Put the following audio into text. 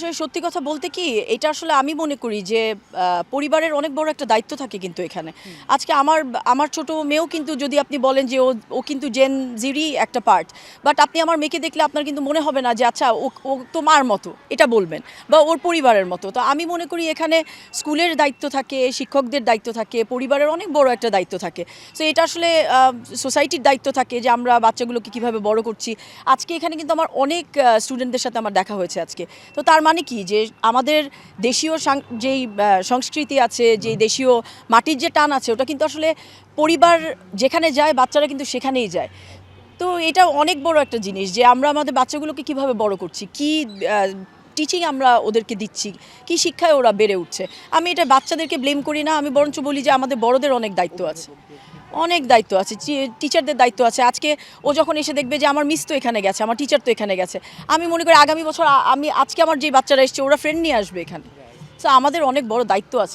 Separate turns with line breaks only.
আসলে সত্যি কথা বলতে কি এটা আসলে আমি মনে করি যে পরিবারের অনেক বড় একটা দায়িত্ব থাকে কিন্তু এখানে। আজকে আমার আমার ছোট মেয়েও কিন্তু যদি আপনি বলেন যে ও ও কিন্তু জেন জিরই একটা পার্ট বাট আপনি আমার মেয়েকে দেখলে আপনার কিন্তু মনে হবে না যে আচ্ছা ও ও তো মার মতো এটা বলবেন বা ওর পরিবারের মতো। তো আমি মনে করি এখানে স্কুলের দায়িত্ব থাকে শিক্ষকদের দায়িত্ব থাকে পরিবারের অনেক বড় একটা দায়িত্ব থাকে। সো এটা আসলে সোসাইটির দায়িত্ব থাকে যে আমরা বাচ্চাগুলোকে কীভাবে বড় করছি। আজকে এখানে কিন্তু আমার অনেক স্টুডেন্টদের সাথে আমার দেখা হয়েছে আজকে। তো তার মানে কি? যে আমাদের দেশীয় যেই সংস্কৃতি আছে যে দেশীয় মাটির যে টান আছে, ওটা কিন্তু আসলে পরিবার যেখানে যায়, বাচ্চারা কিন্তু সেখানেই যায়। তো এটা অনেক বড় একটা জিনিস যে আমরা আমাদের বাচ্চাগুলোকে কীভাবে বড় করছি, কি টিচিং আমরা ওদেরকে দিচ্ছি, কি শিক্ষায় ওরা বেড়ে উঠছে। আমি এটা বাচ্চাদেরকে ব্লেম করি না, আমি বরঞ্চ বলি যে আমাদের বড়দের অনেক দায়িত্ব আছে। অনেক দায়িত্ব আছে টিচারদের দায়িত্ব আছে। আজকে ও যখন এসে দেখবে যে আমার মিস তো এখানে গেছে, আমার টিচার তো এখানে গেছে, আমি মনে করি আগামী বছর আমি, আজকে আমার যে বাচ্চারা এসছে, ওরা ফ্রেন্ড নিয়ে আসবে এখানে। তো আমাদের অনেক বড় দায়িত্ব আছে।